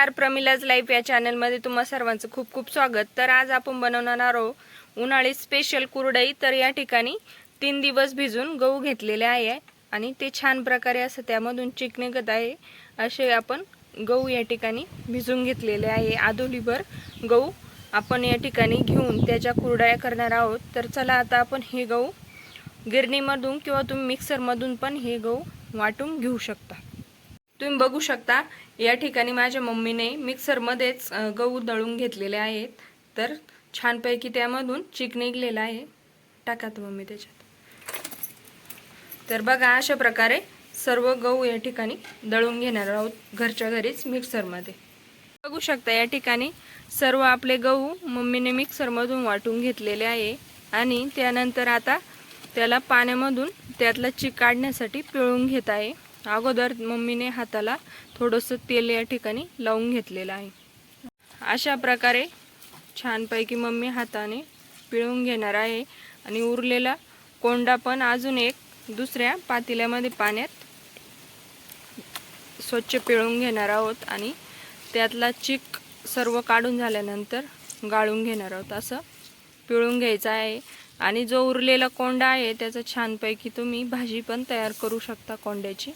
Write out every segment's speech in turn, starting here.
नमस्कार प्रमिलाज लाईफ या चॅनलमध्ये तुम्हा सर्वांचं खूप खूप स्वागत. तर आज आपण बनवणार आहोत उन्हाळी स्पेशल कुरडई. तर या ठिकाणी तीन दिवस भिजून गहू घेतलेले आहे आणि ते छान प्रकारे असं त्यामधून चिक आहे. असे आपण गहू या ठिकाणी भिजून घेतलेले आहे. आदोलीभर गहू आपण या ठिकाणी घेऊन त्याच्या कुरडया करणार आहोत. तर चला आता आपण हे गहू गिरणीमधून किंवा तुम्ही मिक्सरमधून पण हे गहू वाटून घेऊ शकता. तुम्ही बघू शकता या ठिकाणी माझ्या मम्मीने मिक्सरमध्येच गहू दळून घेतलेले आहेत. तर छानपैकी त्यामधून चिक निघलेला आहे. टाकात मम्मी त्याच्यात. तर बघा अशा प्रकारे सर्व गहू या ठिकाणी दळून घेणार आहोत घरच्या घरीच मिक्सरमध्ये. बघू शकता या ठिकाणी सर्व आपले गहू मम्मीने मिक्सरमधून वाटून घेतलेले आहे. आणि त्यानंतर आता त्याला पाण्यामधून त्यातला चिक काढण्यासाठी पिळून घेत आहे. अगोदर मम्मीने हाताला थोडंसं तेल या ठिकाणी लावून घेतलेलं आहे. अशा प्रकारे छानपैकी मम्मी हाताने पिळून घेणार आहे आणि उरलेला कोंडा पण अजून एक दुसऱ्या पातेल्यामध्ये पाण्यात स्वच्छ पिळून घेणार आहोत आणि त्यातला चिक सर्व काढून झाल्यानंतर गाळून घेणार आहोत. असं पिळून घ्यायचं आहे आणि जो उरलेला कोंडा आहे त्याचा छानपैकी तुम्ही भाजी पण तयार करू शकता कोंड्याची.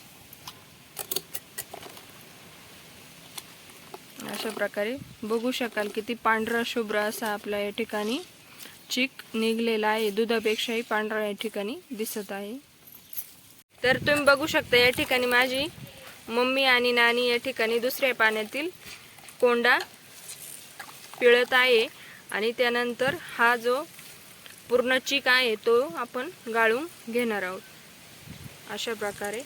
अशा प्रकारे बघू शकाल किती पांढरा शुभ्र असा आपला या ठिकाणी चिक निघलेला आहे. दुधापेक्षाही पांढरा या ठिकाणी दिसत आहे. तर तुम्ही बघू शकता या ठिकाणी माझी मम्मी आणि नानी या ठिकाणी दुसऱ्या पाण्यातील कोंडा पिळत आहे. आणि त्यानंतर हा जो पूर्ण चिक आहे तो आपण गाळून घेणार आहोत. अशा प्रकारे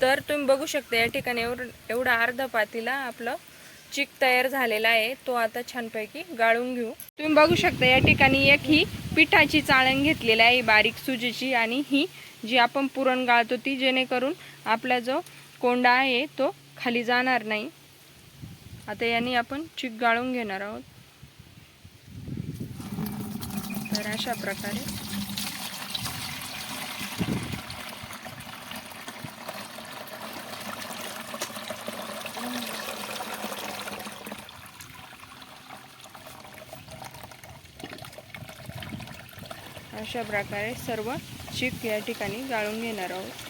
तर तुम्ही बघू शकता या ठिकाणी एवढं एवढा अर्धा पातीला आपलं चिक तयार झालेला आहे. तो आता छानपैकी गाळून घेऊ. तुम्ही बघू शकता या ठिकाणी एक ही पिठाची चाळण घेतलेली आहे बारीक सुजीची. आणि ही जी आपण पुरण गाळतो ती जेणेकरून आपला जो कोंडा आहे तो खाली जाणार नाही. आता याने आपण चिक गाळून घेणार आहोत. तर अशा प्रकारे अशा प्रकारे सर्व चिक या ठिकाणी गाळून घेणार आहोत.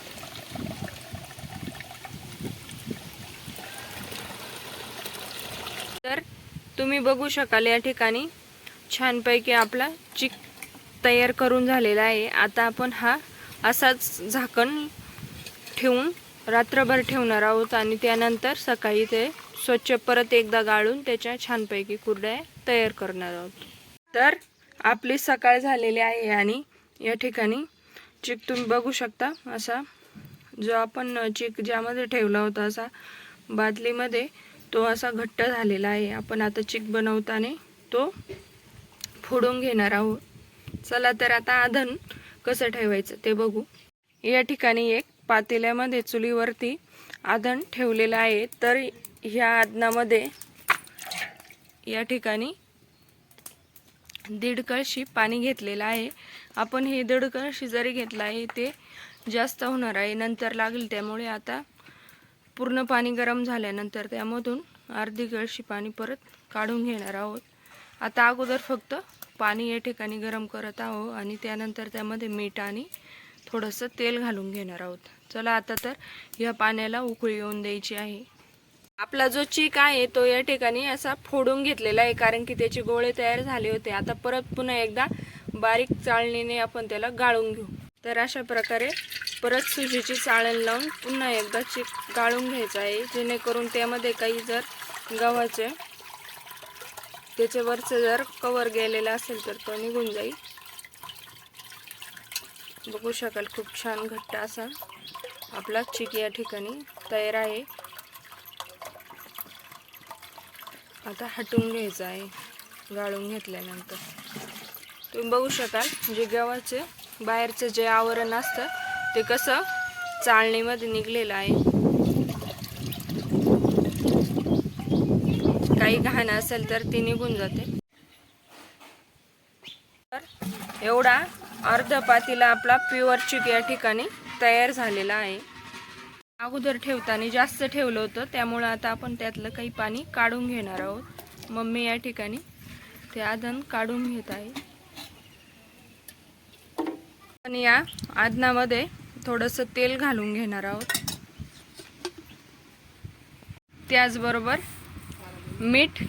तर तुम्ही बघू शकाल या ठिकाणी छानपैकी आपला चिक तयार करून झालेला आहे. आता आपण हा असाच झाकण ठेवून रात्रभर ठेवणार आहोत आणि त्यानंतर सकाळी ते स्वच्छ परत एकदा गाळून त्याच्या छानपैकी कुरड्या तयार करणार आहोत. तर आपली सकाळ झालेली आहे आणि या ठिकाणी चिक तुम्ही बघू शकता असा जो आपण चिक ज्यामध्ये ठेवला होता असा बादलीमध्ये तो असा घट्ट झालेला आहे. आपण आता चिक बनवताना तो फोडून घेणार आहोत. चला तर आता आधन कसं ठेवायचं ते बघू. या ठिकाणी एक पातेल्यामध्ये चुलीवरती आधण ठेवलेलं आहे. तर ह्या आदनामध्ये या ठिकाणी दीड कळशी पाणी घेतलेलं आहे. आपण हे दीड कळशी जरी घेतलं आहे ते जास्त होणार आहे. नंतर लागेल त्यामुळे आता पूर्ण पाणी गरम झाल्यानंतर त्यामधून अर्धी कळशी पाणी परत काढून घेणार आहोत. आता अगोदर फक्त पाणी या ठिकाणी गरम करत आहोत आणि त्यानंतर त्यामध्ये मीठ आणि थोडंसं तेल घालून घेणार आहोत. चला आता तर ह्या पाण्याला उकळी येऊन द्यायची आहे. आपला जो चीक आहे तो या ठिकाणी असा फोडून घेतलेला आहे कारण की त्याचे गोळे तयार झाले होते. आता परत पुन्हा एकदा बारीक चाळणीने आपण त्याला गाळून घेऊ. तर अशा प्रकारे परत सुजीची चाळण लावून पुन्हा एकदा चीक गाळून घ्यायचं आहे. जेणेकरून त्यामध्ये काही जर गव्हाचे त्याचे वरचं जर कवर गेलेलं असेल तर तो निघून जाईल. बघू शकाल खूप छान घट्ट असा आपला चिक या ठिकाणी तयार आहे. आता हटवून घ्यायचं आहे. गाळून घेतल्यानंतर. तुम्ही बघू शकाल जे गव्हाचे बाहेरचं जे आवरण असतं ते कसं चाळणीमध्ये निघलेलं आहे. काही घाण असेल तर ती निघून जाते. तर एवढा अर्ध पातीला आपला प्युअर चिक या ठिकाणी तयार झालेला आहे. अगोदर ठेवताना जास्त ठेवलं होतं त्यामुळं आता आपण त्यातलं काही पाणी काढून घेणार आहोत. मम्मी या ठिकाणी ते आदन काढून घेत आहे. आणि या आदनामध्ये थोडंसं तेल घालून घेणार आहोत. त्याचबरोबर मीठ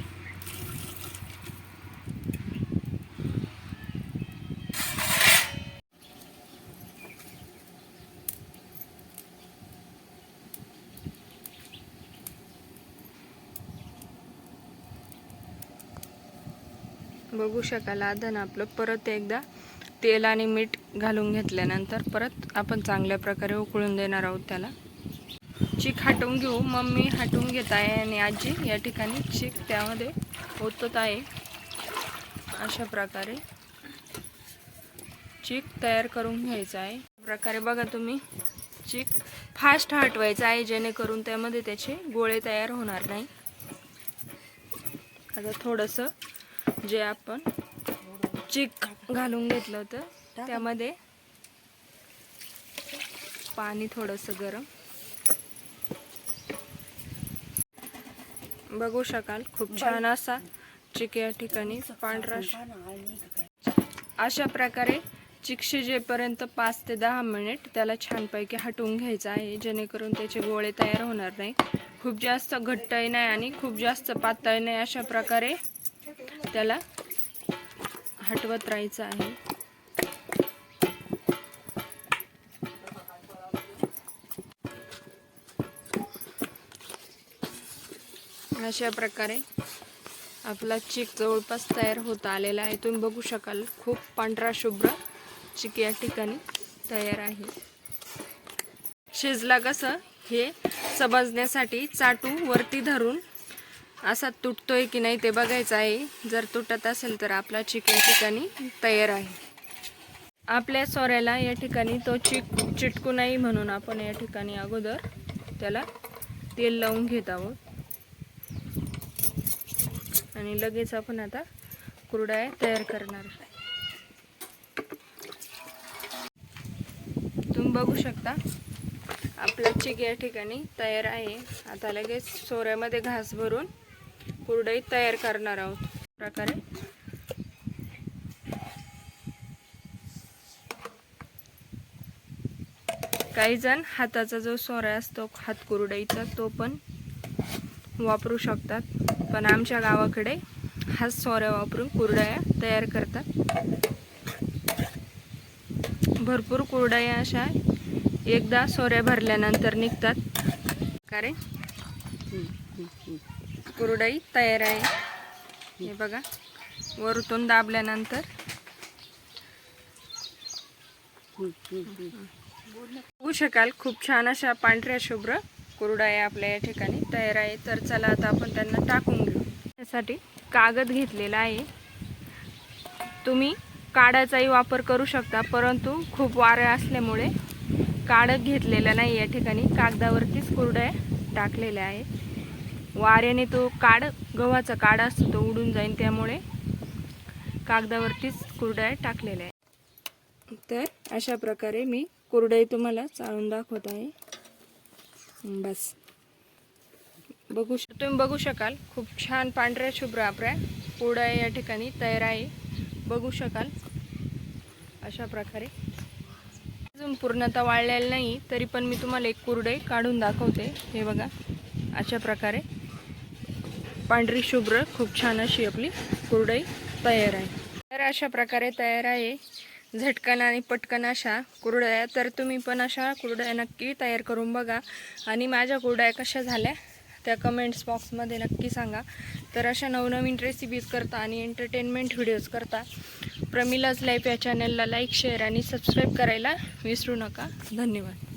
बघू शकाल आधन आपलं. परत एकदा तेल आणि मीठ घालून घेतल्यानंतर परत आपण चांगल्या प्रकारे उकळून देणार आहोत त्याला. चीक हटवून घेऊ. मम्मी हटवून घेत आहे आणि आजी या ठिकाणी चीक त्यामध्ये ओतत आहे. अशा प्रकारे चीक तयार करून घ्यायचं आहे. प्रकारे बघा तुम्ही चीक फास्ट हटवायचं आहे जेणेकरून त्यामध्ये त्याचे गोळे तयार होणार नाही. आता थोडंसं जे आपण चिक घालून घेतलं होतं त्यामध्ये पाणी थोडंसं गरम. बघू शकाल खूप छान असा चिक या ठिकाणी पांढरा अशा प्रकारे चिक शिजेपर्यंत पाच ते दहा मिनिट त्याला छानपैकी हटवून घ्यायचं आहे जेणेकरून त्याचे गोळे तयार होणार नाही. खूप जास्त घट्टही नाही आणि खूप जास्त पातळ नाही अशा प्रकारे त्याला हटवत राहायचं आहे. अशा प्रकारे आपला चिक जवळपास तयार होत आलेला आहे. तुम्ही बघू शकाल खूप पांढरा शुभ्र चिक या ठिकाणी तयार आहे. शिजला कसं? हे समजण्यासाठी चाटू वरती धरून असा तुटतोय की नाही ते बघायचं आहे. जर तुटत असेल तर आपला चिक या ठिकाणी तयार आहे. आपल्या सोऱ्याला या ठिकाणी तो चिक चिटकू नाही म्हणून आपण या ठिकाणी अगोदर त्याला तेल लावून घेत आहोत. आणि लगेच आपण आता कुरड्या तयार करणार तुम्ही बघू शकता आपला चिक या ठिकाणी तयार आहे. आता लगेच सोऱ्यामध्ये घास भरून कुरडई तयार करणार आहोत. प्रकारे. काही जण हाताचा जो सोरा असतो हात कुरडईचा तो पण वापरू शकतात. पण आमच्या गावाकडे हात सोऱ्या वापरून कुरडया तयार करतात. भरपूर कुरडया अशा एकदा सोऱ्या भरल्यानंतर निघतात. कारे कुरडई तयार आहे. हे बघा वरतून दाबल्यानंतर. बघू शकाल खूप छान अशा पांढऱ्या शुभ्र कुरडाया आपल्या या ठिकाणी तयार आहे. तर चला आता आपण त्यांना टाकून घेऊ. त्यासाठी कागद घेतलेला आहे. तुम्ही काड्याचाही वापर करू शकता परंतु खूप वारे असल्यामुळे काढत घेतलेला नाही. या ठिकाणी कागदावरतीच कुरड्या टाकलेल्या आहे वाऱ्याने तो काड गव्हाचा काडा असतो तो उडून जाईल त्यामुळे कागदावरतीच कुरड्या टाकलेल्या आहे तर अशा प्रकारे मी कुरडई तुम्हाला चाळून दाखवत आहे. बस. बघू श तुम्ही बघू शकाल खूप छान पांढऱ्या शुभ्र आपल्या कुरड्या या ठिकाणी तयार आहे. बघू शकाल. अशा प्रकारे. अजून पूर्णतः वाळलेलं नाही तरी पण मी तुम्हाला एक कुरडई काढून दाखवते. हे बघा. अशा प्रकारे. पांढरी शुभ्र खूप छान अशी आपली कुरडई तयार आहे. तर अशा प्रकारे तयार आहे. झटकन आणि पटकन अशा कुरड्या. तर तुम्ही पण अशा कुरड्या नक्की तयार करून बघा. आणि माझ्या कुरड्या कशा झाल्या त्या कमेंट्स बॉक्समध्ये नक्की सांगा. तर अशा नवनवीन रेसिपीज करता आणि एंटरटेनमेंट व्हिडिओज करता. प्रमिलाज लाईफ या चॅनलला लाईक शेअर आणि सबस्क्राईब करायला विसरू नका. धन्यवाद.